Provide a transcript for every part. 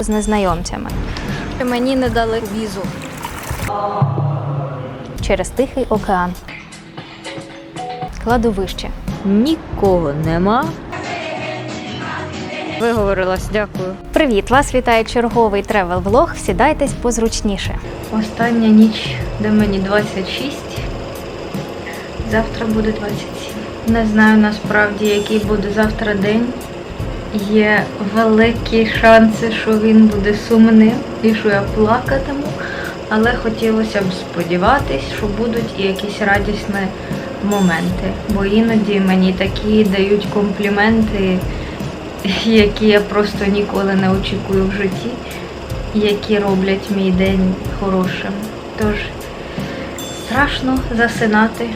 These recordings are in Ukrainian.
з незнайомцями Мені не дали візу. через Тихий океан. Кладовище. Нікого нема. Виговорилась, дякую. Привіт! Вас вітає черговий тревел-влог. Сідайтесь позручніше. Остання ніч, де мені 26. Завтра буде 27. Не знаю насправді, який буде завтра день. Є великі шанси, що він буде сумним і що я плакатиму. Але хотілося б сподіватись, що будуть і якісь радісні моменти. Бо іноді мені такі дають компліменти, які я просто ніколи не очікую в житті які роблять мій день хорошим. Тож страшно засинати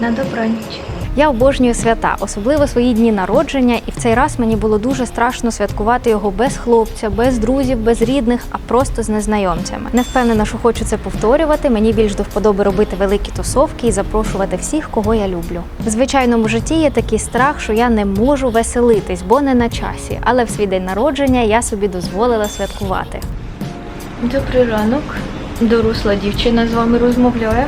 на добраніч. Я обожнюю свята, особливо свої дні народження, і в цей раз мені було дуже страшно святкувати його без хлопця, без друзів, без рідних, а просто з незнайомцями. Не впевнена, що хочу це повторювати. Мені більш до вподоби робити великі тусовки і запрошувати всіх, кого я люблю. В звичайному житті є такий страх, що я не можу веселитись, бо не на часі. Але в свій день народження я собі дозволила святкувати. Добрий ранок. Доросла дівчина з вами розмовляє.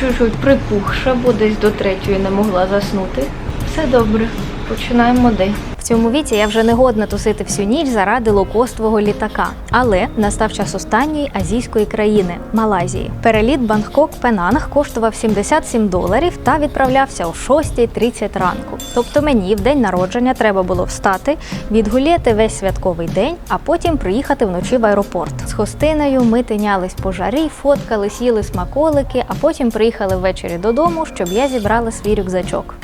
Чуть-чуть припухша, бо десь до третьої не могла заснути. Все добре. Починаємо день. Цьому віці я вже не годна тусити всю ніч заради локоствого літака. Але настав час останньої азійської країни Малайзії. Переліт Бангкок Пенанг коштував 77 доларів та відправлявся о 6.30 ранку. Тобто мені в день народження треба було встати, відгуляти весь святковий день, а потім приїхати вночі в аеропорт. З хостиною ми тинялись по жарі, фоткались, їли смаколики, а потім приїхали ввечері додому, щоб я зібрала свій рюкзачок.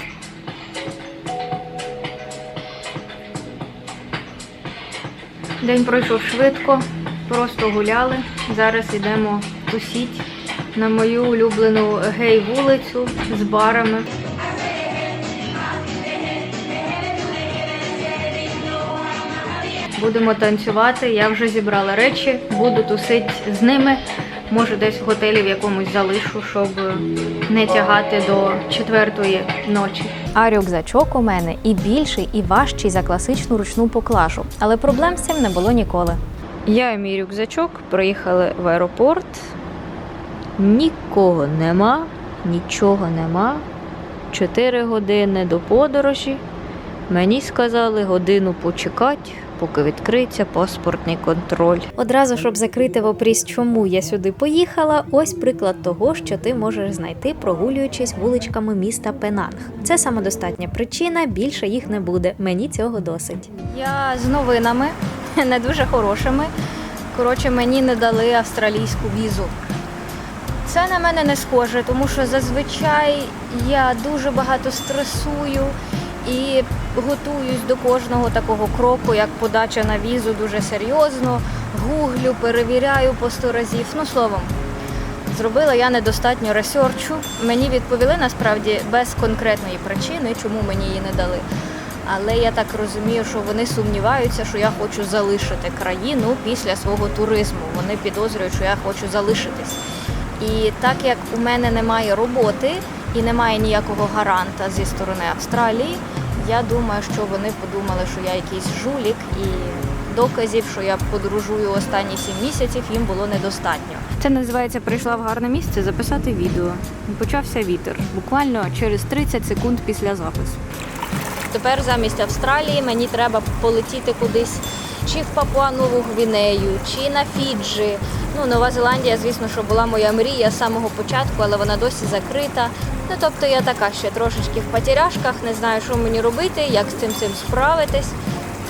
День пройшов швидко, просто гуляли. Зараз йдемо тусіть на мою улюблену гей-вулицю з барами. Будемо танцювати. Я вже зібрала речі, буду тусити з ними. Може, десь в готелі в якомусь залишу, щоб не тягати до четвертої ночі. А рюкзачок у мене і більший, і важчий за класичну ручну поклажу. Але проблем з цим не було ніколи. Я і мій рюкзачок приїхали в аеропорт. Нікого нема, нічого нема. Чотири години до подорожі. Мені сказали годину почекати, поки відкриється паспортний контроль. Одразу, щоб закрити в опріс, чому я сюди поїхала, ось приклад того, що ти можеш знайти, прогулюючись вуличками міста Пенанг. Це самодостатня причина, більше їх не буде. Мені цього досить. Я з новинами, не дуже хорошими. Коротше, мені не дали австралійську візу. Це на мене не схоже, тому що зазвичай я дуже багато стресую і готуюсь до кожного такого кроку, як подача на візу дуже серйозно, гуглю, перевіряю по сто разів. Ну, словом, зробила я недостатньо ресерчу. Мені відповіли насправді без конкретної причини, чому мені її не дали. Але я так розумію, що вони сумніваються, що я хочу залишити країну після свого туризму. Вони підозрюють, що я хочу залишитись. І так як у мене немає роботи і немає ніякого гаранта зі сторони Австралії, я думаю, що вони подумали, що я якийсь жулік, і доказів, що я подорожую останні сім місяців, їм було недостатньо. Це називається прийшла в гарне місце записати відео. Почався вітер, буквально через 30 секунд після запису. Тепер замість Австралії мені треба полетіти кудись чи в Папуа-Нову Гвінею, чи на Фіджі. Ну, Нова Зеландія, звісно, що була моя мрія з самого початку, але вона досі закрита. Ну, тобто я така ще трошечки в потеряшках, не знаю, що мені робити, як з цим цим справитись,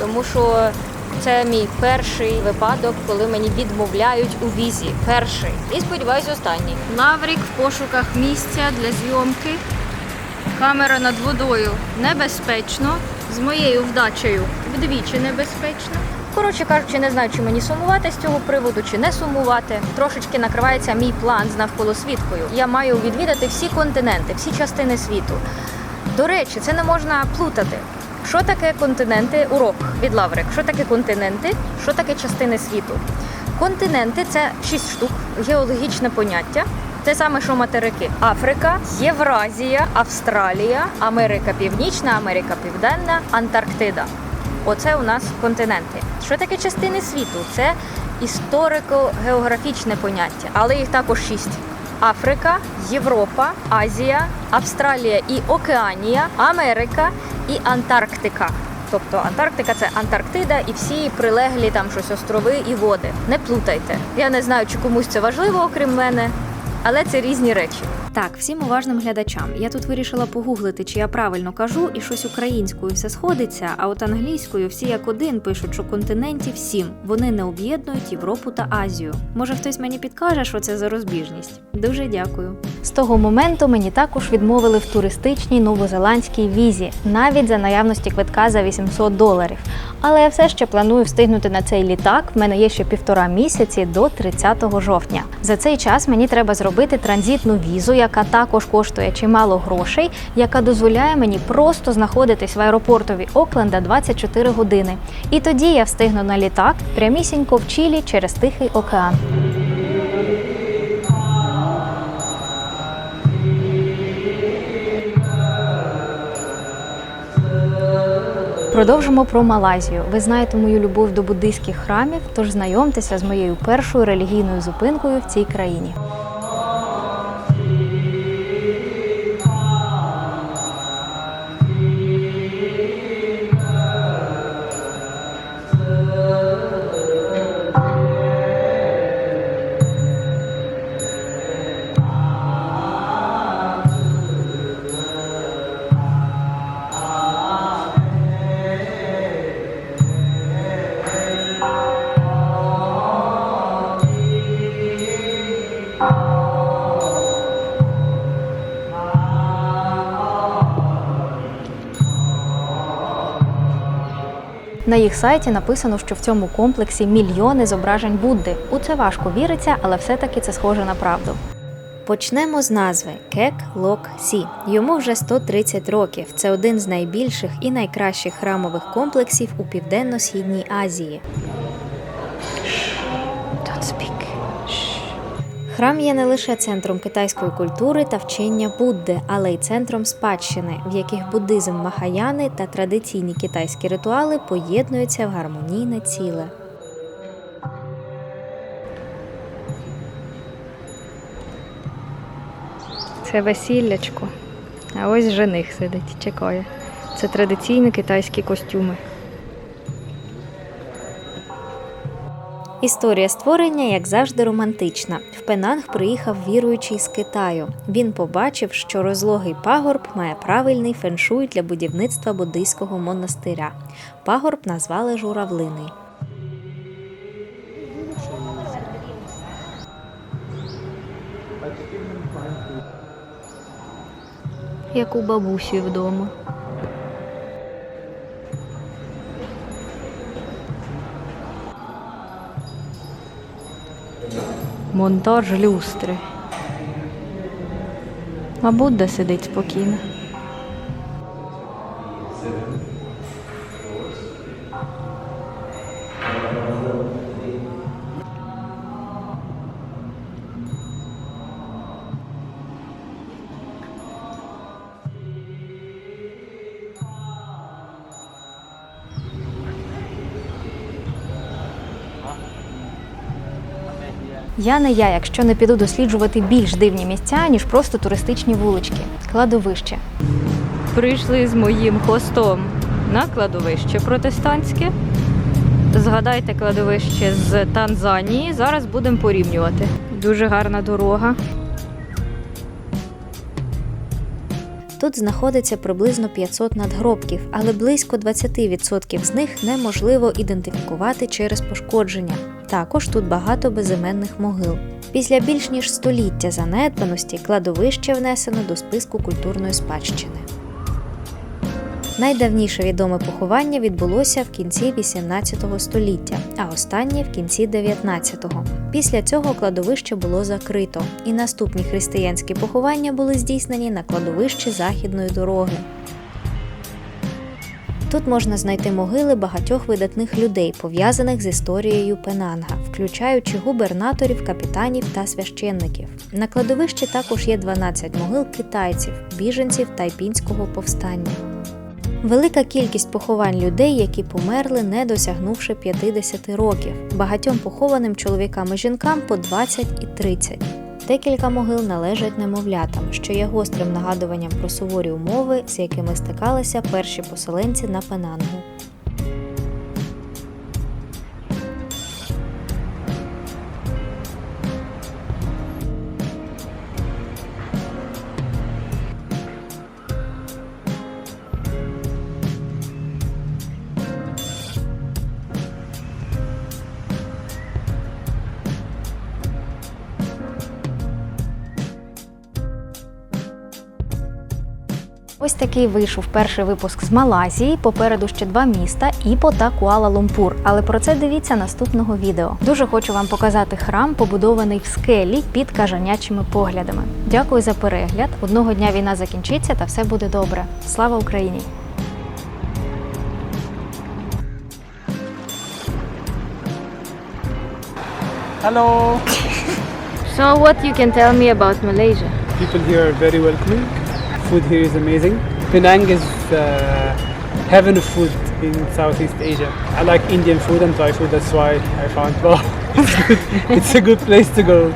тому що це мій перший випадок, коли мені відмовляють у візі. Перший. І сподіваюсь, останній. Лаврік в пошуках місця для зйомки. Камера над водою небезпечно. З моєю вдачею вдвічі небезпечно. Коротше кажучи, не знаю, чи мені сумувати з цього приводу, чи не сумувати. Трошечки накривається мій план з навколосвіткою. Я маю відвідати всі континенти, всі частини світу. До речі, це не можна плутати. Що таке континенти? Урок від Лаврик. Що таке континенти? Що таке частини світу? Континенти це шість штук, геологічне поняття. Те саме, що материки: Африка, Євразія, Австралія, Америка Північна, Америка Південна, Антарктида. Оце у нас континенти. Що таке частини світу? Це історико-географічне поняття, але їх також шість. Африка, Європа, Азія, Австралія і Океанія, Америка і Антарктика. Тобто Антарктика це Антарктида і всі прилеглі там щось острови і води. Не плутайте. Я не знаю, чи комусь це важливо, окрім мене, але це різні речі. Так, всім уважним глядачам. Я тут вирішила погуглити, чи я правильно кажу, і щось українською все сходиться, а от англійською всі як один пишуть, що континентів сім. Вони не об'єднують Європу та Азію. Може, хтось мені підкаже, що це за розбіжність? Дуже дякую. З того моменту мені також відмовили в туристичній новозеландській візі, навіть за наявності квитка за 800 доларів. Але я все ще планую встигнути на цей літак. В мене є ще півтора місяці до 30 жовтня. За цей час мені треба зробити транзитну візу, яка також коштує чимало грошей, яка дозволяє мені просто знаходитись в аеропортові Окленда 24 години. І тоді я встигну на літак прямісінько в Чилі через Тихий океан. Продовжимо про Малайзію. Ви знаєте мою любов до буддийських храмів, тож знайомтеся з моєю першою релігійною зупинкою в цій країні. На їх сайті написано, що в цьому комплексі мільйони зображень Будди. У це важко віриться, але все-таки це схоже на правду. Почнемо з назви Кек Лок Сі. Йому вже 130 років. Це один з найбільших і найкращих храмових комплексів у південно-східній Азії. Храм є не лише центром китайської культури та вчення Будди, але й центром спадщини, в яких буддизм Махаяни та традиційні китайські ритуали поєднуються в гармонійне ціле. Це весіллячко. А ось жених сидить, чекає. Це традиційні китайські костюми. Історія створення, як завжди, романтична. В Пенанг приїхав віруючий з Китаю. Він побачив, що розлогий пагорб має правильний феншуй для будівництва буддийського монастиря. Пагорб назвали журавлиний. Як у бабусі вдома. Монтаж люстри. Мабуть, де сидить спокійно. Я не я, якщо не піду досліджувати більш дивні місця, ніж просто туристичні вулички. Кладовище. Прийшли з моїм хостом на кладовище протестантське. Згадайте кладовище з Танзанії. Зараз будемо порівнювати. Дуже гарна дорога. Тут знаходиться приблизно 500 надгробків, але близько 20% з них неможливо ідентифікувати через пошкодження. Також тут багато безіменних могил. Після більш ніж століття занедбаності кладовище внесено до списку культурної спадщини. Найдавніше відоме поховання відбулося в кінці 18 століття, а останнє в кінці 19-го. Після цього кладовище було закрито, і наступні християнські поховання були здійснені на кладовищі Західної дороги. Тут можна знайти могили багатьох видатних людей, пов'язаних з історією Пенанга, включаючи губернаторів, капітанів та священників. На кладовищі також є 12 могил китайців, біженців тайпінського повстання. Велика кількість поховань людей, які померли, не досягнувши 50 років. Багатьом похованим чоловікам і жінкам по 20 і 30. Декілька могил належать немовлятам, що є гострим нагадуванням про суворі умови, з якими стикалися перші поселенці на Пенангу. Ось такий вийшов перший випуск з Малайзії. Попереду ще два міста Іпо та Куала-Лумпур. Але про це дивіться наступного відео. Дуже хочу вам показати храм, побудований в скелі під кажанячими поглядами. Дякую за перегляд. Одного дня війна закінчиться та все буде добре. Слава Україні! Hello. So what you can tell me about Malaysia? People here are very welcoming. Food here is amazing. Penang is uh, heaven of food in Southeast Asia. I like Indian food and Thai food. That's why I found wow, it's, good. it's a good place to go.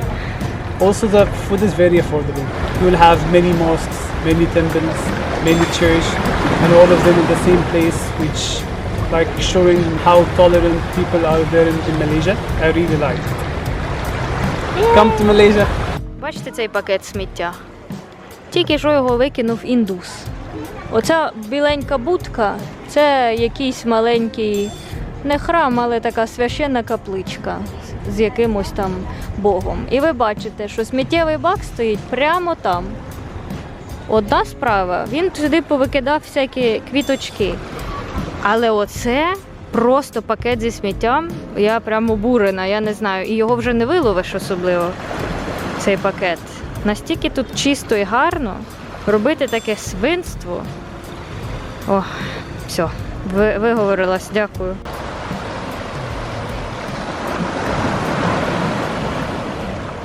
Also, the food is very affordable. You will have many mosques, many temples, many churches, and all of them in the same place, which like showing how tolerant people are there in, in Malaysia. I really like. it. Come to Malaysia. Бачите цей пакет сміття? Тільки що його викинув індус. Оця біленька будка це якийсь маленький не храм, але така священна капличка з якимось там богом. І ви бачите, що сміттєвий бак стоїть прямо там. Одна справа, він туди повикидав всякі квіточки. Але оце просто пакет зі сміттям. Я прямо обурена, я не знаю. І його вже не виловиш особливо, цей пакет. Настільки тут чисто і гарно робити таке свинство. О, все, ви, виговорилась, дякую.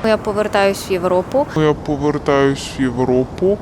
Я повертаюсь в Європу. Я повертаюсь в Європу.